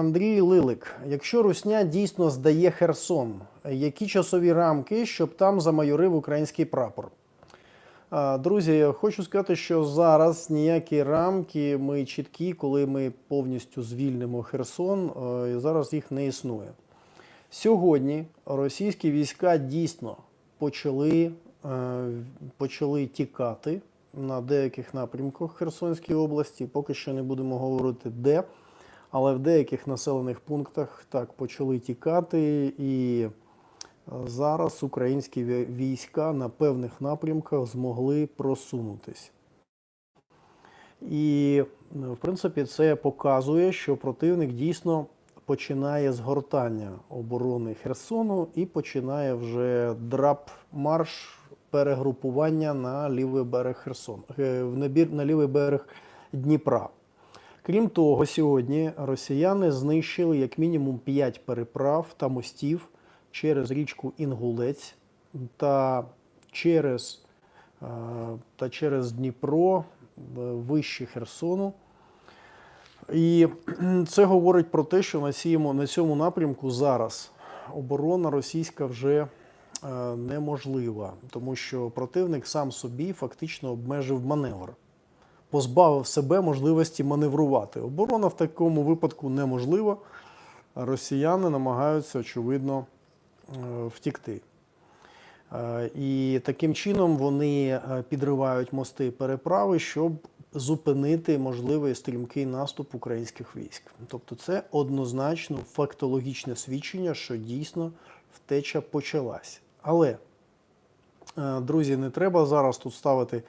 Андрій Лилик, якщо Русня дійсно здає Херсон, які часові рамки, щоб там замайорив український прапор? Друзі, хочу сказати, що зараз ніякі рамки ми чіткі, коли ми повністю звільнимо Херсон, зараз їх не існує. Сьогодні російські війська дійсно почали, е, почали тікати на деяких напрямках Херсонської області. Поки що не будемо говорити де, але в деяких населених пунктах так почали тікати. І е, зараз українські війська на певних напрямках змогли просунутись. І, е, в принципі, це показує, що противник дійсно починає згортання оборони Херсону і починає вже драп-марш перегрупування на лівий берег Херсон, е, на лівий берег Дніпра. Крім того, сьогодні росіяни знищили як мінімум 5 переправ та мостів через річку Інгулець та через, е, та через Дніпро е, вище Херсону. І це говорить про те, що на цьому, на цьому напрямку зараз оборона російська вже е, неможлива, тому що противник сам собі фактично обмежив маневр, позбавив себе можливості маневрувати. Оборона в такому випадку неможлива. Росіяни намагаються, очевидно, е, втікти. Е, І таким чином вони е, підривають мости переправи, щоб зупинити можливий стрімкий наступ українських військ. Тобто, це однозначно фактологічне свідчення, що дійсно втеча почалась. Але, друзі, не треба зараз тут ставити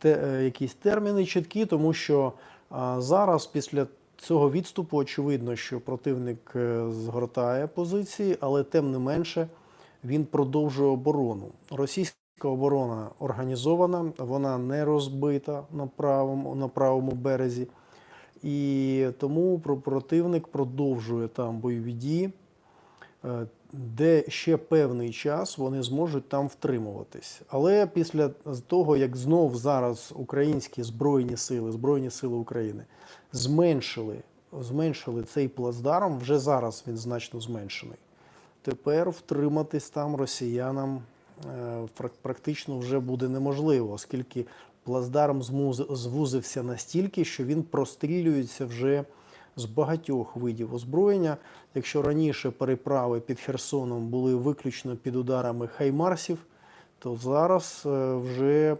те, е, якісь терміни чіткі, тому що е, зараз після цього відступу очевидно, що противник е, згортає позиції, але тим не менше він продовжує оборону. Російська оборона організована, вона не розбита на правому, на правому березі. І тому про- противник продовжує там бойові дії, де ще певний час вони зможуть там втримуватись. Але після того, як знов зараз українські збройні сили, Збройні сили України зменшили, зменшили цей плацдарм, вже зараз він значно зменшений. Тепер втриматись там росіянам е, практично вже буде неможливо, оскільки плацдарм звузився настільки, що він прострілюється вже з багатьох видів озброєння. Якщо раніше переправи під Херсоном були виключно під ударами хаймарсів, то зараз е, вже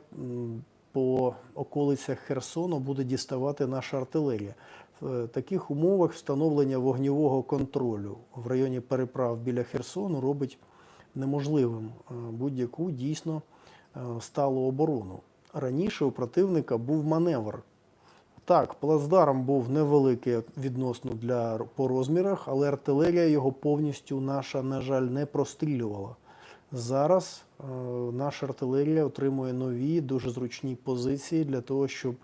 по околицях Херсону буде діставати наша артилерія. В е, таких умовах встановлення вогнівого контролю в районі переправ біля Херсону робить неможливим е, будь-яку дійсно сталу оборону. Раніше у противника був маневр. Так, плацдарм був невеликий відносно для по розмірах, але артилерія його повністю наша, на жаль, не прострілювала. Зараз е, наша артилерія отримує нові, дуже зручні позиції для того, щоб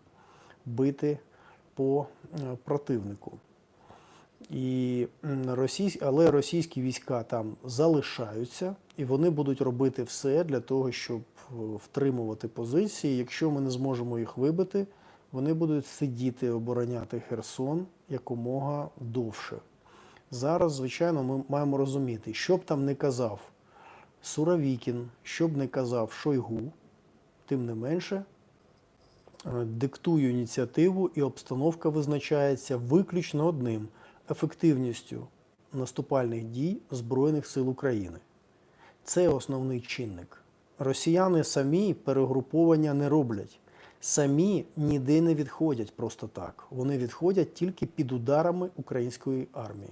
бити по е, противнику. І російсь... але російські війська там залишаються, і вони будуть робити все для того, щоб е, втримувати позиції. Якщо ми не зможемо їх вибити, вони будуть сидіти, обороняти Херсон якомога довше. Зараз, звичайно, ми маємо розуміти, що б там не казав Суровікін, що б не казав Шойгу, тим не менше, е, диктую ініціативу, і обстановка визначається виключно одним ефективністю наступальних дій Збройних сил України. Це основний чинник. Росіяни самі перегруповання не роблять. Самі ніде не відходять просто так. Вони відходять тільки під ударами української армії.